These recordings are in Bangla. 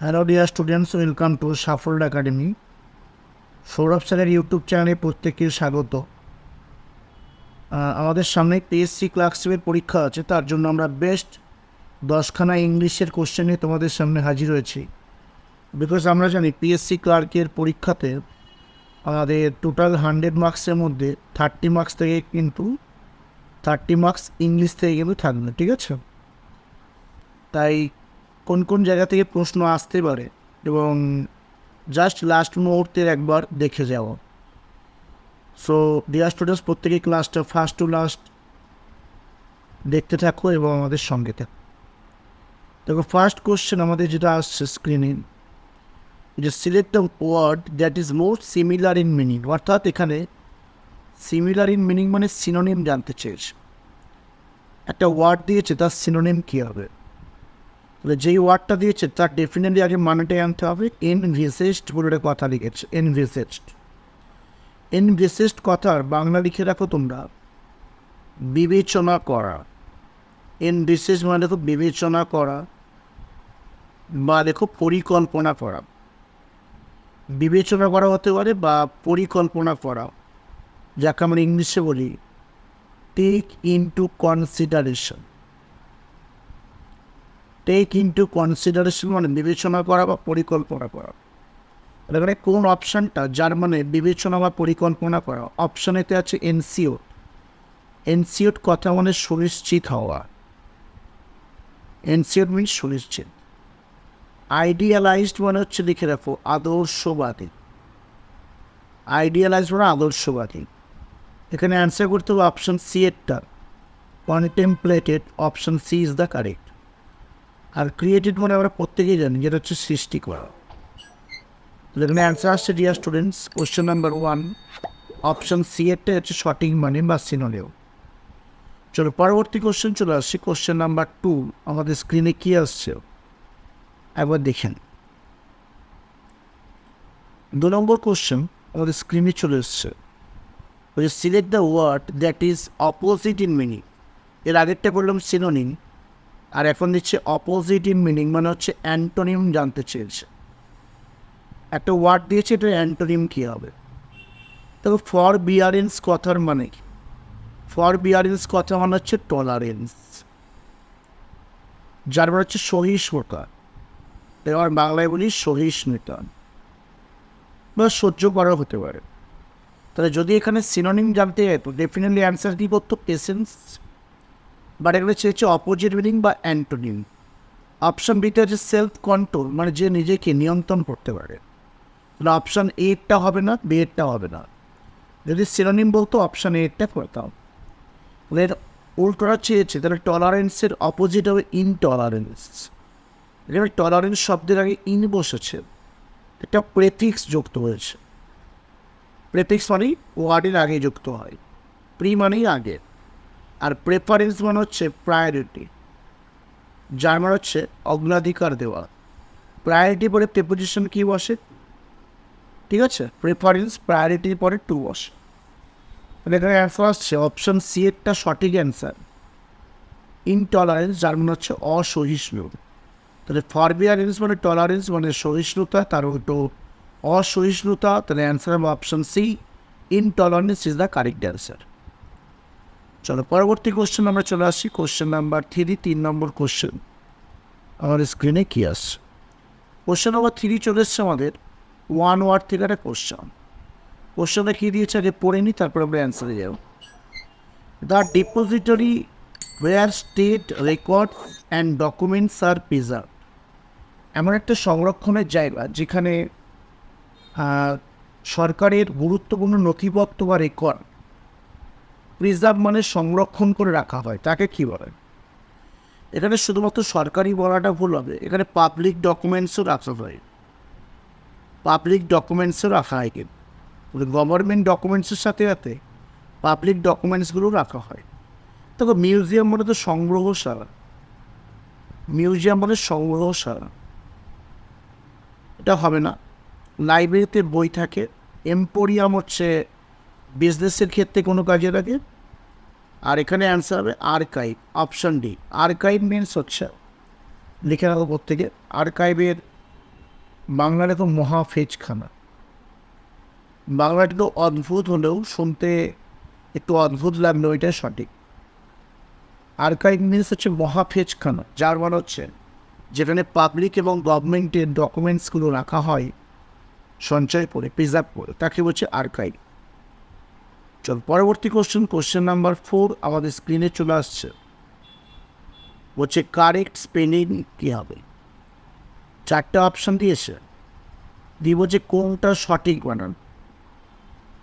Hello dear students welcome to সাফল্ড academy Sourav স্যারের ইউটিউব চ্যানেলে প্রত্যেককে স্বাগত। আমাদের সামনে পিএসসি ক্লার্কশিপের পরীক্ষা আছে। তার জন্য আমরা বেস্ট দশখানা ইংলিশের কোশ্চেন তোমাদের সামনে হাজির হয়েছি। বিকজ আমরা জানি পিএসসি ক্লার্কের পরীক্ষাতে আমাদের টোটাল হান্ড্রেড মার্কসের মধ্যে থার্টি মার্কস থেকে কিন্তু থার্টি মার্কস ইংলিশ থেকে কিন্তু থাকবে। ঠিক আছে? তাই কোন কোন জায়গা থেকে প্রশ্ন আসতে পারে এবং জাস্ট লাস্ট মুহূর্তের একবার দেখে যাও। সো ডিয়ার স্টুডেন্টস প্রত্যেকেই ক্লাসটা ফার্স্ট টু লাস্ট দেখতে থাকো এবং আমাদের সঙ্গে থাকো। দেখো ফার্স্ট কোশ্চেন আমাদের যেটা আসছে স্ক্রিনে যে select the word that is most similar in meaning অর্থাৎ এখানে সিমিলার ইন মিনিং মানে সিনোনিম জানতে চেয়েছে। একটা ওয়ার্ড দিয়েছে, তার সিনোনিম কী হবে? যেই ওয়ার্ডটা দিয়েছে, তার ডেফিনেটলি আগে মানেটাই আনতে হবে। এনভিসেস্ট বলে একটা কথা লিখেছে এনভিসেস্ট এনভিসেস্ট কথার বাংলা লিখে রাখো তোমরা। বিবেচনা করা। এনভিসেস্ট মানে দেখো বিবেচনা করা বা দেখো পরিকল্পনা করা। বিবেচনা করা হতে পারে বা পরিকল্পনা করা। যাকে আমরা ইংলিশে বলি take into consideration take into consideration মানে বিবেচনা করা বা পরিকল্পনা করা। এখানে কোন অপশানটা যার মানে বিবেচনা বা পরিকল্পনা করা। অপশানেতে আছে এনসিওট এনসিওট কথা মানে সুনিশ্চিত হওয়া। এনসিওট মিনস সুনিশ্চিত। আইডিয়ালাইজড মানে হচ্ছে, লিখে রাখো, আদর্শবাদী। আইডিয়ালাইজড মানে আদর্শবাদী। এখানে অ্যান্সার করতে হবে option C এরটা। Contemplated option C is the correct R created মানে আমরা প্রত্যেকেই জানি, যেটা হচ্ছে সৃষ্টি করা। এখানে অ্যান্সার আসছে dear students question number one option C এরটা হচ্ছে সঠিক মানে বা সিনোনিও চলো, পরবর্তী কোশ্চেন চলে আসছে কোশ্চেন নাম্বার টু আমাদের স্ক্রিনে কী আসছে? একবার দেখেন। দু নম্বর কোশ্চেন আমাদের স্ক্রিনে চলে এসছে। ওই যে select the word that is opposite in meaning এর আগেরটা করলাম সিনোনিম আর এখন দিচ্ছে অপোজিট ইন মিনিং মানে হচ্ছে অ্যান্টোনিম জানতে চেয়েছে। একটা ওয়ার্ড দিয়েছে, এটা অ্যান্টোনিম কী হবে? তবে ফর বিয়ারেন্স কথার মানে কি? ফর বিয়ারেন্স কথা মানে হচ্ছে টলারেন্স যার মানে হচ্ছে সহিষ্ণুতা। এবার বাংলায় বলি সহিষ্ণুতা। বা সহ্য করা হতে পারে। তাহলে যদি এখানে সিনোনিম জানতে যেত ডেফিনেটলি অ্যান্সার কী করতো? পেশেন্স বাট এখানে চেয়েছে অপোজিট মিনিং বা অ্যান্টোনিম অপশন বিতে হচ্ছে সেলফ কন্ট্রোল মানে যে নিজেকে নিয়ন্ত্রণ করতে পারে। তাহলে অপশান এরটা হবে না বি এরটা হবে না। যদি সিনোনিম বলতো অপশান এরটা করতাম। তাহলে উল্টোটা চেয়েছে তাহলে টলারেন্সের অপোজিট হবে ইনটলারেন্স এখানে টলারেন্স শব্দের আগে ইন বসেছে। একটা প্রেফিক্স যুক্ত হয়েছে। প্রেফিক্স মানেই ওয়ার্ডের আগে যুক্ত হয়। প্রি মানেই আগে। আর প্রেফারেন্স মানে হচ্ছে প্রায়োরিটি যার মানে হচ্ছে অগ্রাধিকার দেওয়া। প্রায়োরিটি পরে প্রেপোজিশন কী বসে? ঠিক আছে? প্রেফারেন্স প্রায়োরিটির পরে টু বসে। তাহলে এখানে অ্যান্সার আসছে অপশন সি এরটা সঠিক অ্যান্সার ইনটলারেন্স যার মানে হচ্ছে অসহিষ্ণু তাহলে ফরবিয়ারেন্স মানে টলারেন্স মানে সহিষ্ণুতা, তার উল্টো অসহিষ্ণুতা, তাহলে অ্যান্সার হবে option C intolerance is the correct answer চলো, পরবর্তী কোশ্চেন আমরা চলে আসছি কোশ্চেন নাম্বার থ্রি তিন নম্বর কোশ্চেন আমার স্ক্রিনে কী আসছে কোশ্চেন নাম্বার থ্রি চলে এসছে আমাদের। ওয়ান ওয়ার্ড থেকে একটা কোশ্চেন কোশ্চেনটা কী দিয়েছে? আগে পড়ে নিই তারপর আমরা অ্যান্সারে যাব। The depository where state record and documents are preserve এমন একটা সংরক্ষণের জায়গা যেখানে সরকারের গুরুত্বপূর্ণ নথিপত্র বা রেকর্ড প্রিজার্ভ মানে সংরক্ষণ করে রাখা হয়, তাকে কী বলে? এখানে শুধুমাত্র সরকারি বলাটা ভুল হবে, এখানে পাবলিক ডকুমেন্টসও রাখা হয়। পাবলিক ডকুমেন্টসও রাখা হয় কিন্তু। গভর্নমেন্ট ডকুমেন্টসের সাথে সাথে পাবলিক ডকুমেন্টসগুলো রাখা হয়। তবে মিউজিয়াম মানে তো সংগ্রহশালা। মিউজিয়াম মানে সংগ্রহশালা। এটা হবে না। লাইব্রেরিতে বই থাকে। এম্পোরিয়াম হচ্ছে বিজনেসের ক্ষেত্রে কোনো কাজে লাগে আর এখানে অ্যান্সার হবে archive option D archive means হচ্ছে লিখে রাখো প্রত্যেকে আর্কাইভের বাংলার তো মহাফেজখানা বাংলাটা তো অদ্ভুত হলেও শুনতে একটু অদ্ভুত লাগল এটাই সঠিক। আর্কাইভ মিনস হচ্ছে মহাফেজখানা যার মানে হচ্ছে যেখানে পাবলিক এবং গভর্নমেন্টের ডকুমেন্টসগুলো রাখা হয়, সঞ্চয় করে প্রিজার্ভ করে, তাকে বলছে আর্কাইভ চল, পরবর্তী কোশ্চেন কোশ্চেন নাম্বার ফোর আমাদের স্ক্রিনে চলে আসছে। বলছে কারেক্ট স্পেলিং কী হবে? চারটে অপশান দিয়েছে। দিয়ে বলছে কোনটা সঠিক বানান।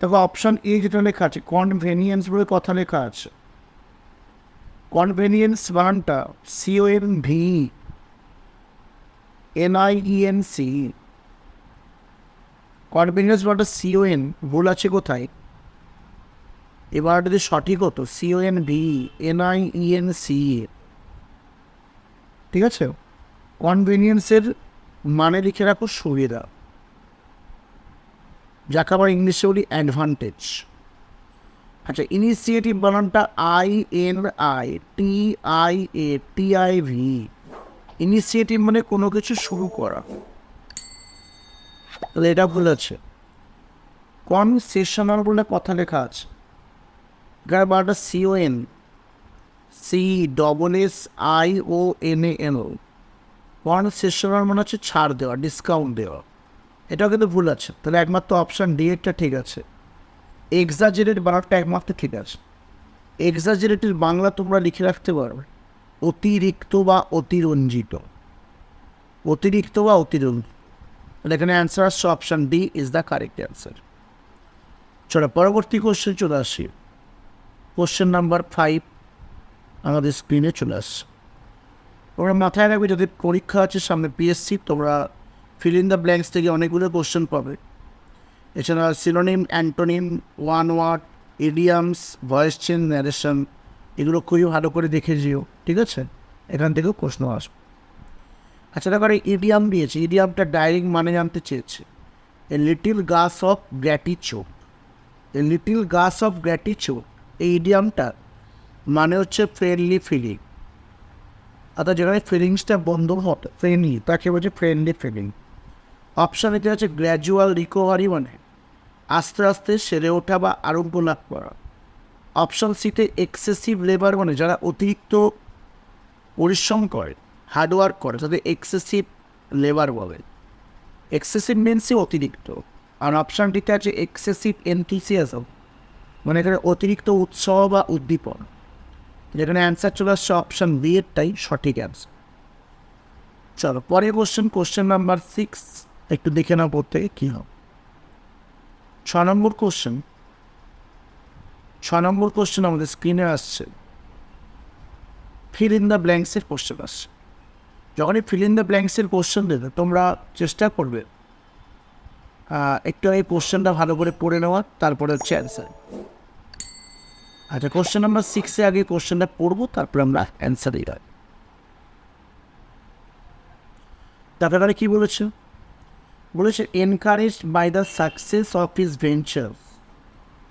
দেখো অপশান এ যেটা লেখা আছে কনভেনিয়েন্স বলে কথা লেখা আছে। কনভেনিয়েন্স বানানটা C O N V N I E N C convenience বানানটা সিও এন ভুল আছে কোথায়? এবার যদি সঠিক হতো C O N V N I E N C ঠিক আছে? কনভেনিয়েন্সের মানে লিখে রাখো সুবিধা। যাকে আবার ইংলিশে বলি অ্যাডভান্টেজ আচ্ছা ইনিশিয়েটিভ বানানটা I N I T I A T I V initiative মানে কোনো কিছু শুরু করা। তাহলে এটা ভুল আছে। কনসেশনাল বলে কথা লেখা আছে। এখানে বানানটা C O N C double S I O N A N O concessional মানে হচ্ছে ছাড় দেওয়া ডিসকাউন্ট দেওয়া। এটাও কিন্তু ভুল আছে। তাহলে একমাত্র অপশান ডি এরটা ঠিক আছে। এক্সাজেরেট বানারটা একমাত্র ঠিক আছে। এক্সাজেরেটের বাংলা তোমরা লিখে রাখতে পারবে। অতিরিক্ত বা অতিরঞ্জিত। অতিরিক্ত বা অতিরঞ্জিত। এখানে অ্যান্সার আসছে option D is the correct answer চলো পরবর্তী কোশ্চেন চলে আসি। কোশ্চেন নাম্বার ফাইভ আমাদের স্ক্রিনে চলে আসছে। তোমরা মাথায় রাখবে, যদি পরীক্ষা আছে সামনে পিএসসি তোমরা ফিল ইন দ্য ব্ল্যাঙ্কস থেকে অনেকগুলো কোশ্চেন পাবে। এছাড়া synonym antonym one word idioms voice change narration এগুলো খুবই ভালো করে দেখে যেও, ঠিক আছে? এখান থেকেও প্রশ্ন আসবে। আচ্ছা দেখো ইডিয়াম দিয়েছে। ইডিয়ামটা ডাইরেক্ট মানে জানতে চেয়েছে। A little gush of gratitude a little gush of gratitude এই ইডিয়ামটা মানে হচ্ছে ফ্রেন্ডলি ফিলিং অর্থাৎ যেখানে ফিলিংসটা বন্ধ হতো ফ্রেন্ডলি তাকে বলছে ফ্রেন্ডলি ফিলিং অপশান এতে আছে গ্র্যাজুয়াল রিকভারি মানে আস্তে আস্তে সেরে ওঠা বা আরোগ্য লাভ করা। অপশান সিতে এক্সেসিভ লেবার মানে যারা অতিরিক্ত পরিশ্রম করে হার্ডওয়ার্ক করে, তাদের এক্সেসিভ লেবার বলে। এক্সেসিভ মিনসই অতিরিক্ত। আর অপশানটিতে আছে এক্সেসিভ এনথিসিয়াজম মানে এখানে অতিরিক্ত উৎসাহ বা উদ্দীপন। যেখানে অ্যান্সার চলে আসছে অপশান বি সঠিক অ্যান্সার চলো, পরের কোশ্চেন কোশ্চেন নাম্বার সিক্স একটু দেখে নাও পড়তে কী হবে ছ নম্বর কোশ্চেন ছ নম্বর কোশ্চেন আমাদের স্ক্রিনে আসছে। ফিল ইন দ্য ব্ল্যাঙ্কসের কোশ্চেন আসছে। যখনই ফিল ইন দ্য ব্ল্যাঙ্কসের কোশ্চেন দেবে, তোমরা চেষ্টা করবে একটু এই কোশ্চেনটা ভালো করে পড়ে নেওয়ার, তারপরে হচ্ছে অ্যান্সার আচ্ছা কোশ্চেন নাম্বার সিক্সে আগে কোশ্চেনটা পড়ব, তারপরে আমরা অ্যান্সার দিই তারপরে কী বলেছে? বলেছে encourage by the success of his venture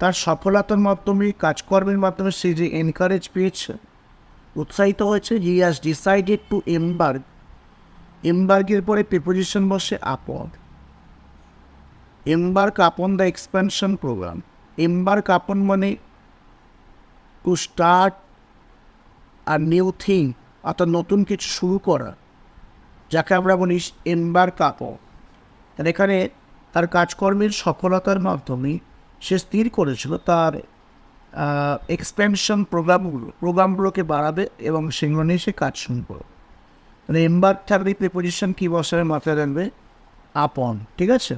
তার সফলতার মাধ্যমে, কাজকর্মের মাধ্যমে সে যে এনকারেজ পেয়েছে, উৎসাহিত হয়েছে he has decided to embark এমবার্গের পরে প্রিপোজিশন বসে আপন এমবার্গ upon the expansion programme embark upon মানে to start a new thing অর্থাৎ নতুন কিছু শুরু করা, যাকে আমরা বলি এমবার আর এখানে তার কাজকর্মের সফলতার মাধ্যমে সে স্থির করেছিল তার এক্সপেনশন প্রোগ্রামগুলো প্রোগ্রামগুলোকে বাড়াবে এবং সেগুলো নিয়ে সে কাজ শুরু করবে। মানে এমবার থাকলে প্রিপোজিশন কী বসাবে মাথায় রাখবে? আপন, ঠিক আছে?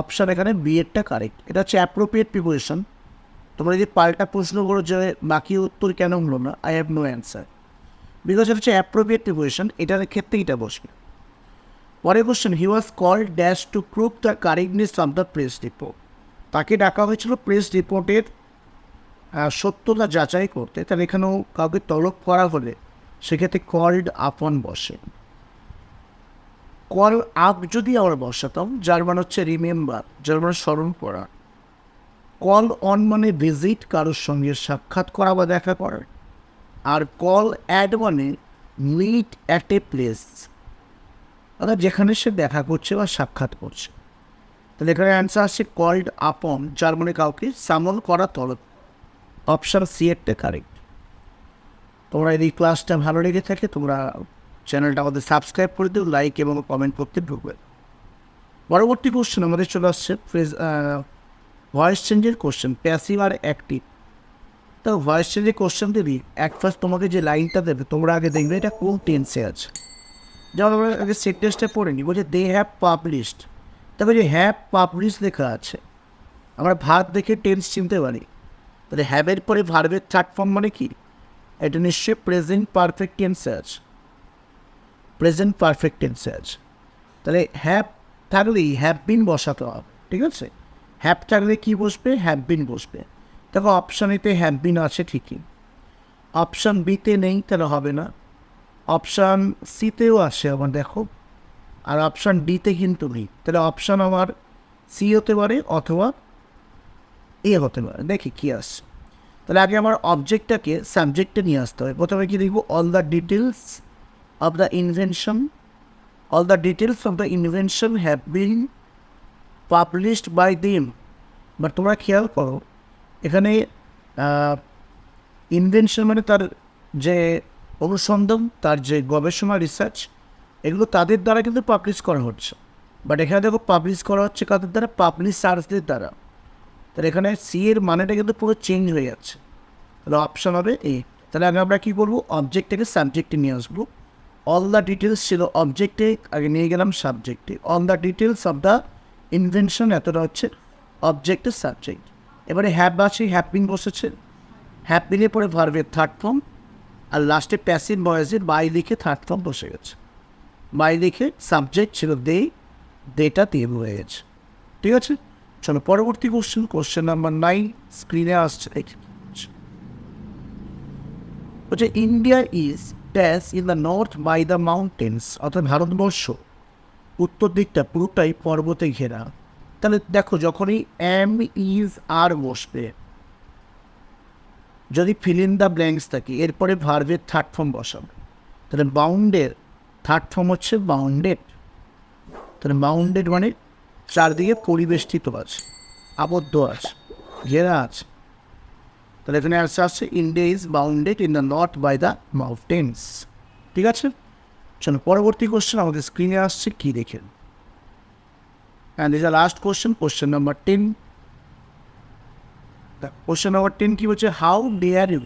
অপশান এখানে বিএডটা কারেক্ট এটা হচ্ছে অ্যাপ্রোপ্রিয়েট প্রিপোজিশন তোমরা যদি পাল্টা প্রশ্ন করো যে বাকি উত্তর কেন হলো না I have no answer because এটা হচ্ছে অ্যাপ্রোপ্রিয়েট প্রিপোজিশন এটার ক্ষেত্রে এটা বসবে। পরের question he was call dash to prove the correctness of the press report তাকে ডাকা হয়েছিল প্রেস রিপোর্টের সত্যতা যাচাই করতে। তাহলে এখানেও কাউকে তলব করা হলে সেক্ষেত্রে কল্ড আপন বসে। কল আপ যদি আমরা বসাতাম, যার মানে হচ্ছে রিমেম্বার যার মানে স্মরণ করা। কল অন মানে ভিজিট কারোর সঙ্গে সাক্ষাৎ করা বা দেখা করা আর কল অ্যাড মানে মিট অ্যাট এ প্লেস অর্থাৎ যেখানে সে দেখা করছে বা সাক্ষাৎ করছে। তাহলে এখানে অ্যান্সার আসছে কল্ড আপন যার মানে কাউকে সামন করা তলব। অপশান সি একটা কারেক্ট তোমরা এই ক্লাসটা ভালো লেগে থাকে, তোমরা চ্যানেলটা আমাদের সাবস্ক্রাইব করে দিও লাইক এবং কমেন্ট করতে ঢুকবে পরবর্তী কোশ্চেন আমাদের চলে আসছে ভয়েস চেঞ্জের কোশ্চেন প্যাসিভ আর অ্যাক্টিভ তো ভয়েস চেঞ্জের কোশ্চেন দিবি এক ফার্স্ট তোমাকে যে লাইনটা দেবে, তোমরা আগে দেখবে এটা কোন টেন্সে আছে। যেমন আমরা আগে সেন্টেন্সটা পড়ে নিই, বলছে দে হ্যাভ পাবলিশড তারপরে যে হ্যাভ পাবলিশ লেখা আছে, আমরা ভাত দেখে টেন্স চিনতে পারি। তাহলে হ্যাভের পরে ভার্বের থার্ড ফর্ম মানে কি? এটা নিশ্চয়ই প্রেজেন্ট পারফেক্ট টেন্সে আছে। প্রেজেন্ট পারফেক্ট টেন্সে আছে। তাহলে হ্যাভ থাকলেই হ্যাভ বিন বসাতে হবে, ঠিক আছে? হ্যাভ থাকলে কী বসবে? হ্যাভ বিন বসবে। দেখো অপশান এতে হ্যাভ বিন আছে ঠিকই। অপশান বিতে নেই, তাহলে হবে না। অপশান সিতেও আসে আমার দেখো। আর অপশান ডিতে কিন্তু নেই। তাহলে অপশান আমার সি হতে পারে অথবা এ হতে পারে। দেখি কী আসছে তাহলে আগে আমার অবজেক্টটাকে সাবজেক্টে নিয়ে আসতে হবে। প্রথমে কি দেখব? All the details of the invention all the details of the invention have been published by them but তোমরা খেয়াল করো, এখানে ইনভেনশন মানে তার যে অনুসন্ধান, তার যে গবেষণা রিসার্চ এগুলো তাদের দ্বারা কিন্তু পাবলিশ করা হচ্ছে। বাট এখানে দেখো পাবলিশ করা হচ্ছে কাদের দ্বারা? পাবলিশার্সদের দ্বারা। তাহলে এখানে সি এর মানেটা কিন্তু পুরো চেঞ্জ হয়ে যাচ্ছে। তাহলে অপশান হবে এ তাহলে আগে আমরা কী করব? অবজেক্টটাকে সাবজেক্টে নিয়ে আসব। অল দ্য ডিটেলস ছিল অবজেক্টে আগে নিয়ে গেলাম সাবজেক্টে all the details of the invention এতটা হচ্ছে অবজেক্টের সাবজেক্ট এবারে হ্যাপ আছে হ্যাপিং বসেছে। হ্যাপিংয়ের পরে ভার্বের থার্ড ফর্ম আর লাস্টে প্যাসিভ ভয়েসের বাই লিখে থার্ড ফর্ম বসে গেছে। বাই লিখে সাবজেক্ট ছিল দে দেটা তেল হয়ে গেছে। ঠিক আছে? চলো পরবর্তী কোশ্চেন কোশ্চেন নাম্বার নাইন স্ক্রিনে আসছে বলছে India is dash in the north by the mountains অর্থাৎ ভারতবর্ষ। উত্তর দিকটা পুরোটাই পর্বতে ঘেরা। তাহলে দেখো যখনই এম ইজ আর বসবে, যদি ফিল ইন দ্য ব্ল্যাঙ্কস থাকে, এরপরে ভার্বের থার্ড ফর্ম বসাবে। তাহলে বাউন্ডের থার্ড ফর্ম হচ্ছে বাউন্ডেড তাহলে বাউন্ডেড মানে চারদিকে পরিবেষ্টিত আছে, আবদ্ধ আছে, ঘেরা আছে। তাহলে এখানে আসছে আসছে India is bounded in the north by the mountains ঠিক আছে? চলো পরবর্তী কোশ্চেন আমাদের স্ক্রিনে আসছে, কী দেখেন? And is a last question question number ten question number ten কী বলছে? হাউ ডেয়ার ইউ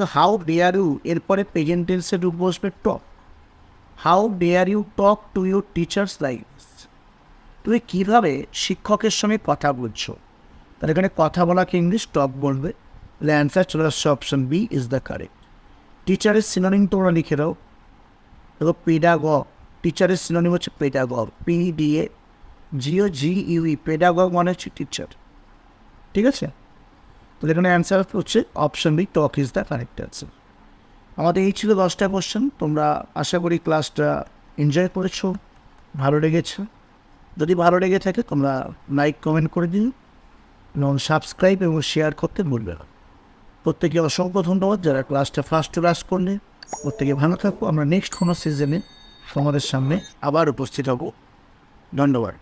তো হাউ ডেয়ার ইউ এরপরে প্রেজেন্ট টেন্সের রূপ বসবে talk how dare you talk to your teachers like তুমি কীভাবে শিক্ষকের সঙ্গে কথা বলছো? তার এখানে কথা বলাকে ইংলিশ টক বলবে। তাহলে অ্যান্সার চলে আসছে option B is the correct টিচারের সিনোনিম তোমরা লিখে দাও। দেখো পেডাগ টিচারের সিনোনিম হচ্ছে pedagogue P D A G O G U E pedagogue মানে হচ্ছে টিচার ঠিক আছে? তো এখানে অ্যান্সার হচ্ছে option B talk is the correct answer আমাদের এই ছিল দশটা কোশ্চেন তোমরা আশা করি ক্লাসটা এনজয় করেছ, ভালো লেগেছে। যদি ভালো লেগে থাকে, তোমরা লাইক কমেন্ট করে দিন এবং সাবস্ক্রাইব এবং শেয়ার করতে ভুলবে না। প্রত্যেকে অসংখ্য ধন্যবাদ যারা ক্লাসটা ফার্স্ট ক্লাস করলে। প্রত্যেকে ভালো থাকব আমরা নেক্সট কোনো সিজনে তোমাদের সামনে আবার উপস্থিত হব। ধন্যবাদ।